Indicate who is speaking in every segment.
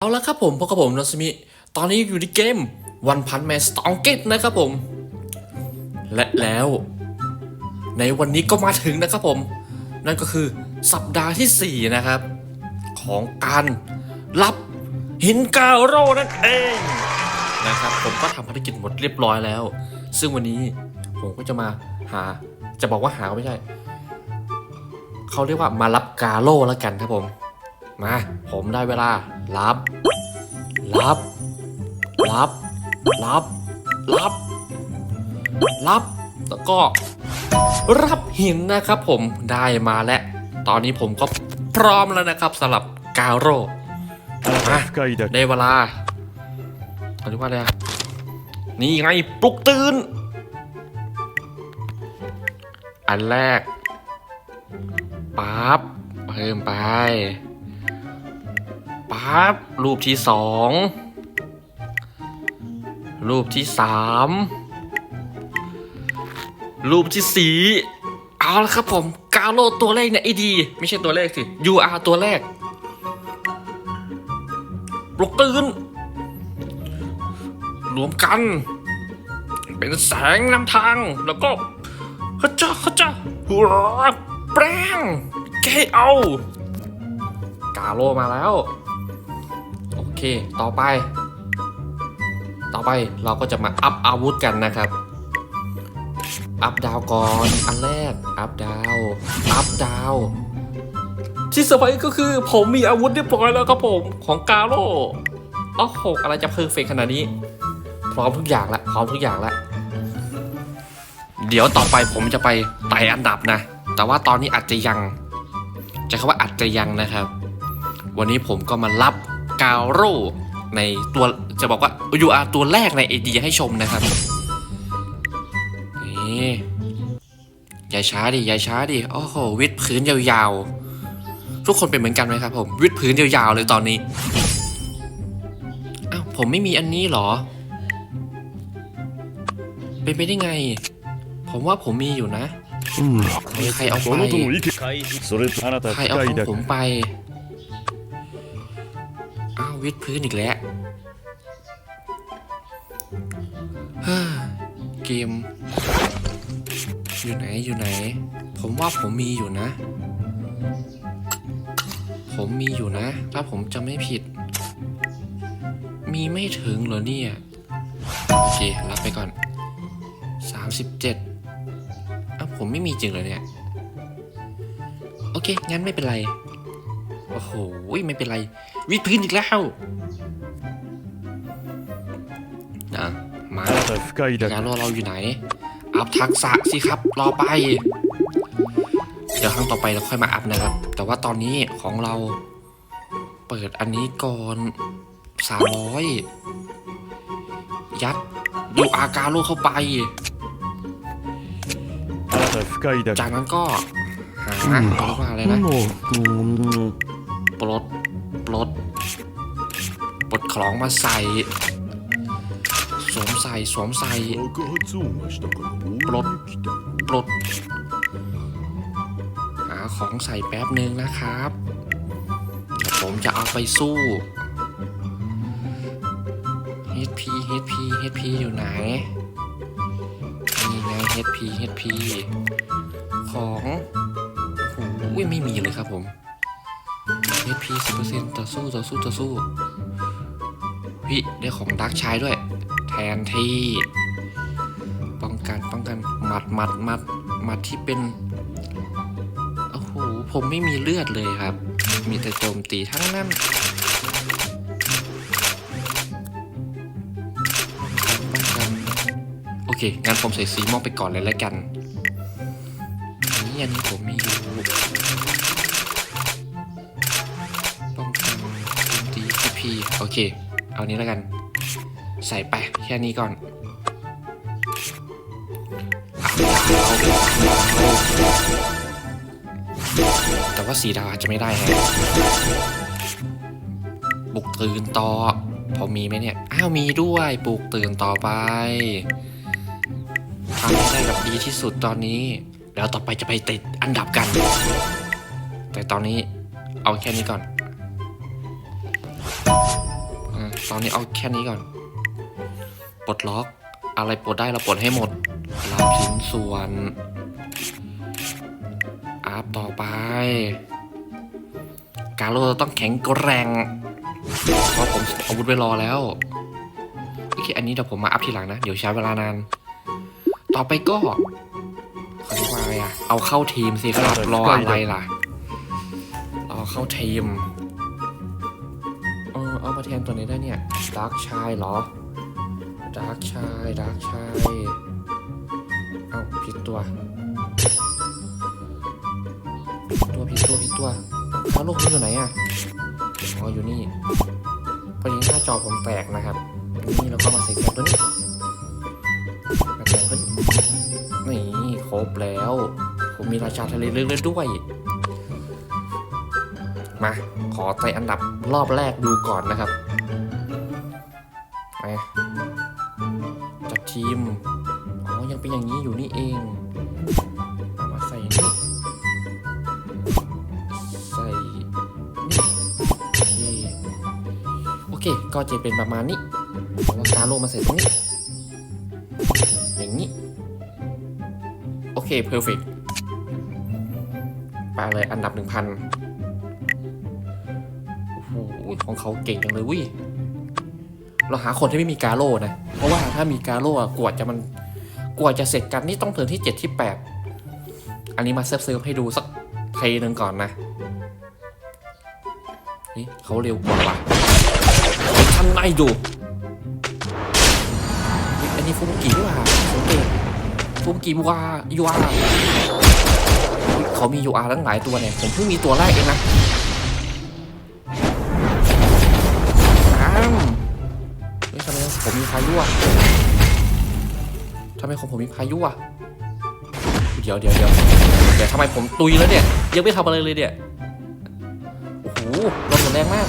Speaker 1: เอาละครับผมพบกับผมนอสมิ ตอนนี้อยู่ในเกมวันพันแมสตองเกตนะครับผม และแล้ว ในวันนี้ก็มาถึงนะครับผม นั่นก็คือสัปดาห์ที่ 4 นะครับ ของการรับหินกาโร่นั่นเองนะครับ ผมก็ทำภารกิจหมดเรียบร้อยแล้ว ซึ่งวันนี้ผมก็จะมาหา จะบอกว่าหาไม่ใช่ เขาเรียกว่ามารับกาโร่แล้วกันครับผม มา ผมได้เวลา รับ รับ รับ รับ รับ รับ แล้วก็ รับหินนะครับผมได้มาแล้ว ตอนนี้ผมก็พร้อมแล้วนะครับสำหรับกาโร่มาได้เวลาเขาเรียกว่าอะไรนี่ไงปลุกตื่น อันแรกปั๊บเพิ่มไป ปั๊บรูปที่สองรูปที่สามรูปที่สี่เอาละครับผมกาโลตัวแรกเนี่ยไอดีไม่ใช่ตัวแรกสิ UR ตัวแรกปลุกตื่นรวมกัน เป็นแสงนำทางแล้วก็ขจ้าขจ้าหัวแปรงเกเอา กาโลมาแล้ว เค ต่อไป ต่อไปเราก็จะมาอัพอาวุธกันนะครับ อัพดาวก่อน อันแรก อัพดาว อัพดาวที่เซอร์ไพรส์ก็คือผมมีอาวุธเรียบร้อยแล้วครับผมของกาโร่โอ้โหอะไรจะเพอร์เฟกขนาดนี้ พร้อมทุกอย่างละพร้อมทุกอย่างละ เดี๋ยวต่อไปผมจะไปไต่อันดับนะ แต่ว่าตอนนี้อาจจะยัง จะคำว่าอาจจะยังนะครับ วันนี้ผมก็มารับ กาโร่ในตัวจะบอกว่า UR ตัวแรกใน AD ให้ชมนะครับนี่ยายช้าดิยายช้าดิโอ้โหวิดพื้นยาวๆ ทุกคนเป็นเหมือนกันไหมครับผมวิดพื้นยาวๆเลยตอนนี้อ้าวผมไม่มีอันนี้หรอ เป็นไปได้ไง ผมว่าผมมีอยู่นะใครเอาไปใครเอาขอผมไป วิดพื้นอีกแล้วเกม อยู่ไหนอยู่ไหน ผมว่าผมมีอยู่นะ ผมมีอยู่นะ ถ้าผมจะไม่ผิด มีไม่ถึงเหรอเนี่ย โอเค รับไปก่อน 37อ้าวผมไม่มีจริงเหรอเนี่ย โอเค งั้นไม่เป็นไร โอ้โห ไม่เป็นไร วิดพื้นอีกแล้วนะมาการรอเราอยู่ไหน อัพทักษะสิครับ รอไป เดี๋ยวครั้งต่อไปเราค่อยมาอัพนะครับ แต่ว่าตอนนี้ของเรา เปิดอันนี้ก่อนสามร้อยยัดดูอาการโลเข้าไป จากนั้นก็หาาอะไรนะปลด รถปลดของมาใส่สวมใส่สวมใส่ปลดปลด หาของใส่แป๊บหนึ่งนะครับ ผมจะเอาไปสู้ HP HP HP อยู่ไหน นี่ไง HP HP ของโอ้ยไม่มีเลยครับผม HP 10%ต่อสู้ต่อสู้ต่อสู้วิได้ของดักชายด้วย แทนที่ ป้องกันป้องกันหมัดหมัดหมัดหมัดที่เป็นโอ้โหผมไม่มีเลือดเลยครับ มีแต่โจมตีทั้งนั้นป้องกันโอเคงั้นผมใส่สีม่วงไปก่อนเลยแล้วกันอันนี้อันนี้ผมมี โอเค เอานี้แล้วกัน ใส่ไปแค่นี้ก่อนแต่ว่าสีดาวอาจจะไม่ได้แฮะปลุกตื่นต่อ พอมีไหมเนี่ย อ้าวมีด้วยปลุกตื่นต่อไปทำให้ได้แบบดีที่สุดตอนนี้ แล้วต่อไปจะไปติดอันดับกัน แต่ตอนนี้เอาแค่นี้ก่อน ตอนนี้เอาแค่นี้ก่อน ปลดล็อก อะไรปลดได้เราปลดให้หมดรับชิ้นส่วนอัพต่อไป การโลต้องแข็งแกร่งเพราะผมอาวุธไว้รอแล้วโอเคอันนี้เดี๋ยวผมมาอัพทีหลังนะ เดี๋ยวใช้เวลานาน ต่อไปก็เขาเรียกว่าอะไรอะเอาเข้าทีมสิครับรออะไรล่ะ รอเข้าทีม แทนตัวนี้ได้เนี่ยดาร์กชายเหรอดาร์กชายดาร์กชายเอ้าผิดตัวผิดตัวผิดตัวผิดตัวแล้วโลกนี้อยู่ไหนอะอ๋ออยู่นี่พอดีหน้าจอผมแตกนะครับนี่เราก็มาใส่แกนตัวนี้มาแกนตัวนี้นี่ครบแล้ว ผมมีราชาทะเลลึกเล่นด้วย มา ขอใส่อันดับรอบแรกดูก่อนนะครับไปจัดทีม อ๋อ ยังเป็นอย่างนี้อยู่นี่เองเอามาใส่นี่ ใส่นี่โอเคโอเค ก็จะเป็นประมาณนี้แล้วกาโลมาใส่ตรงนี้ อย่างนี้ โอเคเพอร์เฟกไปเลยอันดับหนึ่งพัน ของเขาเก่งจังเลยวิเราหาคนที่ไม่มีกาโร่นะ เพราะว่าถ้ามีกาโร่อะกว่าจะมันกว่าจะเสร็จกันนี่ต้องเทินที่เจ็ดที่แปดอันนี้มาเซิร์ฟเซิร์ฟให้ดูสักเทหนึ่งก่อนนะเฮ้ยเขาเร็วกว่าว่ะทันไนดูอันนี้ฟูมุกินี่หว่าสังเกตฟูมุกิวายูอาเขามียูอาตั้งหลายตัวเนี่ย ผมเพิ่งมีตัวแรกเองนะ พายุอะทำไมของผมมีพายุอะ เดี๋ยวเดี๋ยวเดี๋ยวเดี๋ยวทำไมผมตุยแล้วเนี่ย ยังไม่ทำอะไรเลยเนี่ย โอ้โหลมแรงมาก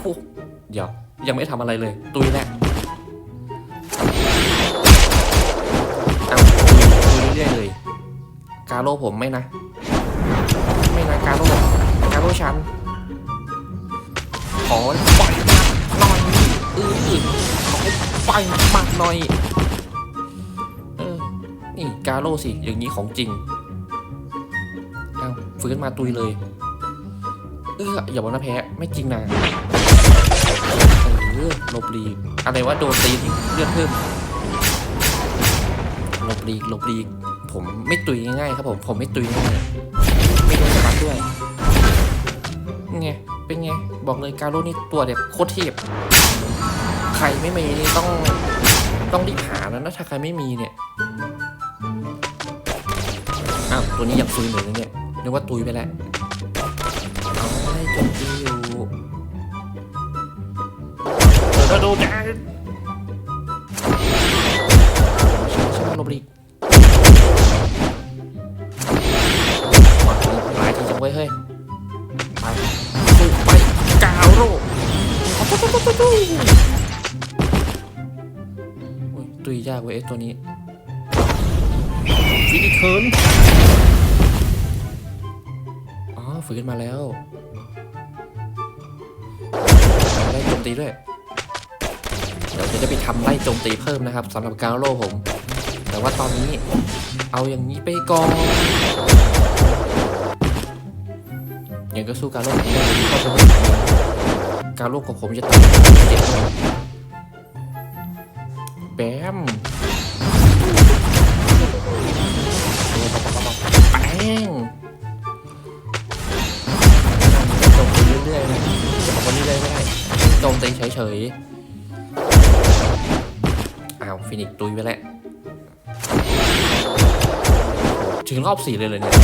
Speaker 1: โอ้เดี๋ยวยังไม่ทำอะไรเลย ตุยแล้วเอาตุยเรื่อยๆเลย กาโร่ผมไม่นะ ไม่นะกาโร่กาโร่ฉันขอปล่อย เออขอปล่อยหมัดหน่อย เออ นี่กาโร่สิ อย่างนี้ของจริง เอาฟื้นมาตุยเลย เอออย่าบอกนะแพ้ ไม่จริงนะเออหลบลีกอะไรว่าโดนตีเลือดเพิ่มหลบลีกหลบลีกผมไม่ตุยง่ายๆครับผม ผมไม่ตุยง่าย ไม่โดนสะบัดด้วยไง เป็นไง บอกเลยการโรนี่ตัวเด็กโคตรเทพใครไม่มีนี่ต้องต้องรีบหาแล้วนะถ้าใครไม่มีเนี่ยอ้าวตัวนี้ยังซุยเหมือนเนี่ยนึกว่าตุยไปแล้วเอาให้จมตีอยู่เดี๋ยวดูจ้าใช่ใช่ลบลีกหลายทีจังเว้ยเฮ้ย ตุยยากเว้ยไอ้ตัวนี้ฟินิเคิร์นอ๋อฝืนมาแล้วไล่โจมตีด้วย เดี๋ยวจะไปทำไล่โจมตีเพิ่มนะครับสำหรับกาวโรผม แต่ว่าตอนนี้เอาอย่างนี้ไปก่อนยังก็สู้การโลกไม่ได้เลยเพราะผม การโลกของผมจะตัดเจ็บเลยแบมแป้งโจมตีเรื่อยๆนะจะบอกว่าเรื่อยๆไม่ได้จมตีเฉยๆอ้าวฟินิกตุยไปแล้วถึงรอบสี่เลยเลยเนี่ย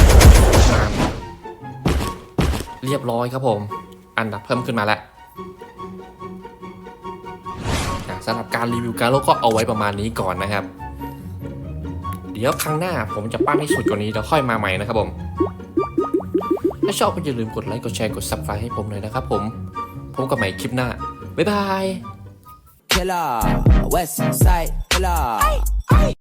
Speaker 1: เรียบร้อยครับผม อันดับเพิ่มขึ้นมาแล้ว สำหรับการรีวิวการโลก็เอาไว้ประมาณนี้ก่อนนะครับ เดี๋ยวครั้งหน้าผมจะปั้นให้สุดกว่านี้แล้วค่อยมาใหม่นะครับผม ถ้าชอบก็อย่าลืมกดไลค์กดแชร์กด subscribe ให้ผมหน่อยนะครับผมพบกันใหม่คลิปหน้า บ๊ายบาย
Speaker 2: Killer, West Side Killer.